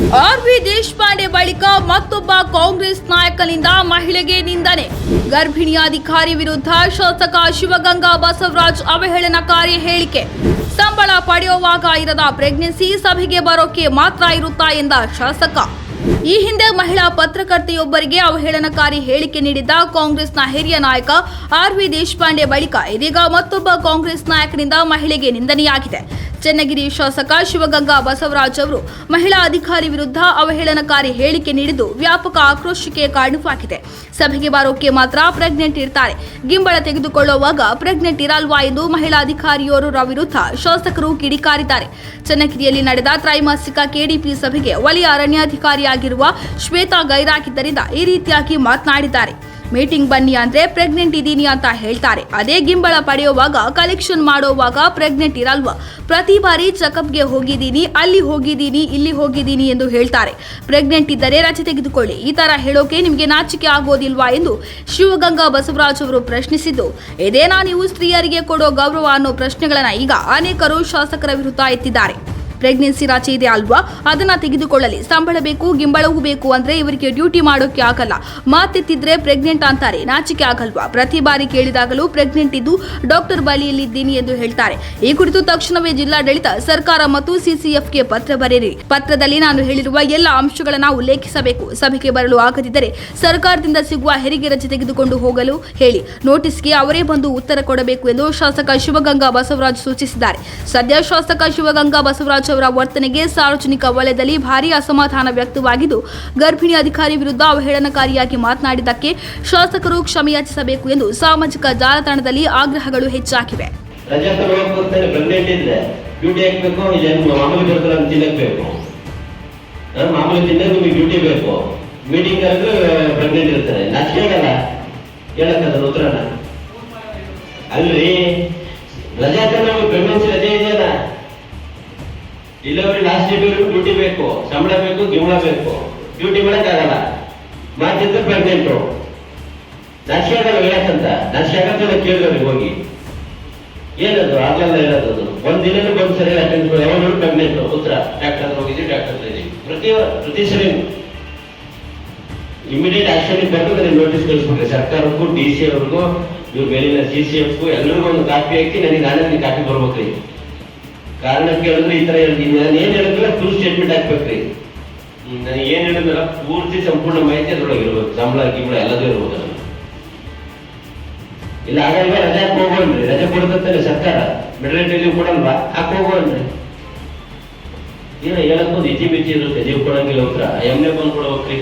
R V Deshpande ಬಳಿಕ ಮತ್ತೊಬ್ಬ ಕಾಂಗ್ರೆಸ್ ನಾಯಕನಿಂದ ಮಹಿಳೆಗೆ ನಿಂದನೆ. ಗರ್ಭಿಣಿ ಅಧಿಕಾರಿ ವಿರುದ್ಧ ಶಾಸಕ ಶಿವಗಂಗಾ ಬಸವರಾಜ್ ಅವಹೇಳನಕಾರಿ ಹೇಳಿಕೆ. ಸಂಬಳ ಪಡೆಯುವಾಗ ಇರದ ಪ್ರೆಗ್ನೆನ್ಸಿ ಸಭೆಗೆ ಬರೋಕೆ ಮಾತ್ರ ಇರುತ್ತಾ ಎಂದ ಶಾಸಕ. ಈ ಹಿಂದೆ ಮಹಿಳಾ ಪತ್ರಕರ್ತೆಯೊಬ್ಬರಿಗೆ ಅವಹೇಳನಕಾರಿ ಹೇಳಿಕೆ ನೀಡಿದ್ದ ಕಾಂಗ್ರೆಸ್ನ ಹಿರಿಯ ನಾಯಕ ಆರ್ ವಿ ದೇಶಪಾಂಡೆ ಬಳಿಕ ಇದೀಗ ಮತ್ತೊಬ್ಬ ಕಾಂಗ್ರೆಸ್ ನಾಯಕನಿಂದ ಮಹಿಳೆಗೆ ನಿಂದನೆಯಾಗಿದೆ. ಚನ್ನಗಿರಿ ಶಾಸಕ ಶಿವಗಂಗಾ ಬಸವರಾಜ್ ಅವರು ಮಹಿಳಾ ಅಧಿಕಾರಿ ವಿರುದ್ಧ ಅವಹೇಳನಕಾರಿ ಹೇಳಿಕೆ ನೀಡಿದ್ದು ವ್ಯಾಪಕ ಆಕ್ರೋಶಕ್ಕೆ ಕಾರಣವಾಗಿದೆ. ಸಭೆಗೆ ಬಾರೋಕೆ ಮಾತ್ರ ಪ್ರೆಗ್ನೆಂಟ್ ಇರ್ತಾರೆ. ಗಿಂಬಳ ತೆಗೆದುಕೊಳ್ಳುವಾಗ ಪ್ರೆಗ್ನೆಂಟ್ ಇರಲ್ವಾ ಎಂದು ಮಹಿಳಾ ಅಧಿಕಾರಿಯೋರ್ವರ ವಿರುದ್ಧ ಶಾಸಕರು ಕಿಡಿಕಾರಿದ್ದಾರೆ. ಚನ್ನಗಿರಿಯಲ್ಲಿ ನಡೆದ ತ್ರೈಮಾಸಿಕ ಕೆಡಿಪಿ ಸಭೆಗೆ ವಲಯ ಅರಣ್ಯಾಧಿಕಾರಿಯಾಗಿರುವ ಶ್ವೇತಾ ಗೈರಾಗಿದ್ದರಿಂದ ಈ ರೀತಿಯಾಗಿ ಮಾತನಾಡಿದ್ದಾರೆ. ಮೀಟಿಂಗ್ ಬನ್ನಿ ಅಂದ್ರೆ ಪ್ರೆಗ್ನೆಂಟ್ ಇದ್ದೀನಿ ಅಂತ ಹೇಳ್ತಾರೆ. ಅದೇ ಗಿಂಬಳ ಪಡೆಯುವಾಗ ಕಲೆಕ್ಷನ್ ಮಾಡುವಾಗ ಪ್ರೆಗ್ನೆಂಟ್ ಇರಲ್ವಾ? ಪ್ರತಿ ಬಾರಿ ಚೆಕಪ್ಗೆ ಹೋಗಿದ್ದೀನಿ, ಅಲ್ಲಿ ಹೋಗಿದ್ದೀನಿ, ಇಲ್ಲಿ ಹೋಗಿದ್ದೀನಿ ಎಂದು ಹೇಳ್ತಾರೆ. ಪ್ರೆಗ್ನೆಂಟ್ ಇದ್ದರೆ ರಜೆ ತೆಗೆದುಕೊಳ್ಳಿ. ಈ ತರ ಹೇಳೋಕೆ ನಿಮಗೆ ನಾಚಿಕೆ ಆಗೋದಿಲ್ವಾ ಎಂದು ಶಿವಗಂಗಾ ಬಸವರಾಜ್ ಅವರು ಪ್ರಶ್ನಿಸಿದ್ದು. ಇದೇನಾ ನೀವು ಸ್ತ್ರೀಯರಿಗೆ ಕೊಡೋ ಗೌರವ ಅನ್ನೋ ಪ್ರಶ್ನೆಗಳನ್ನ ಈಗ ಅನೇಕರು ಶಾಸಕರ ವಿರುದ್ಧ ಎತ್ತಿದ್ದಾರೆ. ಪ್ರೆಗ್ನೆನ್ಸಿ ರಾಚೆ ಇದೆ ಅಲ್ವಾ? ಅದನ್ನ ತೆಗೆದುಕೊಳ್ಳಲಿ. ಸಂಬಳ ಬೇಕು, ಗಿಂಬಳವೂ ಬೇಕು ಅಂದ್ರೆ ಇವರಿಗೆ ಡ್ಯೂಟಿ ಮಾಡೋಕೆ ಆಗಲ್ಲ. ಮಾತೆತ್ತಿದ್ರೆ ಪ್ರೆಗ್ನೆಂಟ್ ಅಂತಾರೆ. ನಾಚಿಕೆ ಆಗಲ್ವಾ? ಪ್ರತಿ ಬಾರಿ ಕೇಳಿದಾಗಲೂ ಪ್ರೆಗ್ನೆಂಟ್ ಇದ್ದು ಡಾಕ್ಟರ್ ಬಳಿಯಲ್ಲಿದ್ದೀನಿ ಎಂದು ಹೇಳ್ತಾರೆ. ಈ ಕುರಿತು ತಕ್ಷಣವೇ ಜಿಲ್ಲಾಡಳಿತ, ಸರ್ಕಾರ ಮತ್ತು ಸಿಸಿಎಫ್ಗೆ ಪತ್ರ ಬರೆಯಿರಿ ಪತ್ರದಲ್ಲಿ ನಾನು ಹೇಳಿರುವ ಎಲ್ಲ ಅಂಶಗಳನ್ನು ಉಲ್ಲೇಖಿಸಬೇಕು ಸಭೆಗೆ ಬರಲು ಆಗದಿದ್ದರೆ ಸರ್ಕಾರದಿಂದ ಸಿಗುವ ಹೆರಿಗೆ ರಜೆ ತೆಗೆದುಕೊಂಡು ಹೋಗಲು ಹೇಳಿ. ನೋಟಿಸ್ಗೆ ಅವರೇ ಬಂದು ಉತ್ತರ ಕೊಡಬೇಕು ಎಂದು ಶಾಸಕ ಶಿವಗಂಗಾ ಬಸವರಾಜ್ ಸೂಚಿಸಿದ್ದಾರೆ. ಸದ್ಯ ಶಾಸಕ ಶಿವಗಂಗಾ ಬಸವರಾಜ್ ಅವರ ವರ್ತನೆಗೆ ಸಾರ್ವಜನಿಕ ವಲಯದಲ್ಲಿ ಭಾರೀ ಅಸಮಾಧಾನ ವ್ಯಕ್ತವಾಗಿದ್ದು, ಗರ್ಭಿಣಿ ಅಧಿಕಾರಿ ವಿರುದ್ಧ ಅವಹೇಳನಕಾರಿಯಾಗಿ ಮಾತನಾಡಿದ್ದಕ್ಕೆ ಶಾಸಕರು ಕ್ಷಮೆಯಾಚಿಸಬೇಕು ಎಂದು ಸಾಮಾಜಿಕ ಜಾಲತಾಣದಲ್ಲಿ ಆಗ್ರಹಗಳು ಹೆಚ್ಚಾಗಿವೆ. ಮೀಟಿಂಗ್ ಅಲ್ರಿ? ರಜಾ ಡಿಲಿವರಿ ಲಾಸ್ಟ್ ಡೆಲಿವರಿ ಡ್ಯೂಟಿ ಬೇಕು, ಸಂಬಳ ಬೇಕು ಗಿಂಬಳ ಬೇಕು. ಡ್ಯೂಟಿ ಮಾಡಕ್ಕಾಗಲ್ಲ ಮಾತಿದ್ರೆ ಪ್ರೆಗ್ನೆಂಟು ನಾಚಿಕೆ ಆಗಲ್ಲ ಹೇಳಕ್ಕಂತ ನಾಚಿಕೆ ಆಗತ್ತಲ್ಲ ಕೇಳಿದವ್ರಿಗೆ ಹೋಗಿ. ಏನದು? ಆಗಲ್ಲ ಇರೋದು. ಒಂದ್ ದಿನಕ್ಕೆ ಒಂದು ಸರಿ ಅಟೆಂಡ್ ಯಾವಾಗಲೂ ಪ್ರೆಗ್ನೆಂಟ್ ಉತ್ತರ ಡಾಕ್ಟರ್ ಹೋಗಿದ್ವಿ ಡಾಕ್ಟರ್ ಪ್ರತಿ ಪ್ರತಿ ಸರಿ ಇಮಿಡಿಯೇಟ್ ಆಕ್ಷನ್ ಬಂದು ನನಗೆ ನೋಟಿಸ್ ಕಳಿಸ್ಬಿಟ್ರೆ ಸರ್ಕಾರಕ್ಕೂ ಡಿ ಸಿ ಅವ್ರಿಗೂ, ಇವ್ರ ಮೇಲಿನ ಸಿ ಸಿ ಎಫ್ಗೂ ಎಲ್ಲರಿಗೂ ಒಂದು ಕಾಪಿ ಹಾಕಿ, ನನಗೆ ನಾನೇ ಕಾಪಿ ಬರ್ಬೇಕ್ರಿ. ಕಾರಣ ಕೇಳಿದ್ರೆ ಈ ತರ ಹೇಳ್ತೀನಿ. ನಾನು ಏನ್ ಹೇಳಿದ್ರೆ ಫುಲ್ ಸ್ಟೇಟ್ಮೆಂಟ್ ಹಾಕ್ಬೇಕ್ರಿ. ನನಗೆ ಏನ್ ಹೇಳಿದ್ರ ಪೂರ್ತಿ ಸಂಪೂರ್ಣ ಮಾಹಿತಿ ಅದ್ರೊಳಗೆ ಇರ್ಬೇಕು ಸಂಬಳ, ಗಿಂಬಳ ಎಲ್ಲದೂ ಇರ್ಬೋದು. ಇಲ್ಲ ಹಾಗಾಗಿ ರಜೆ ಹಾಕೋಗ್ರಿ ರಜೆ ಕೊಡ್ತಾರೆ ಸರ್ಕಾರ. Maternity leave ಕೊಡಲ್ವಾ? ಹಾಕಿ ಹೋಗೋಣ್ರಿ ಏನೋ ಹೇಳಕ್ ಇಜಿ ಬಿಜಿ ಇರುತ್ತೆ. ನೀವು ಕೊಡಂಗಿಲ್ಲ ಉತ್ತರ. ಎಮ್ನೆ ಬಂದು ಕೊಡ್ಬೇಕ್ರಿ.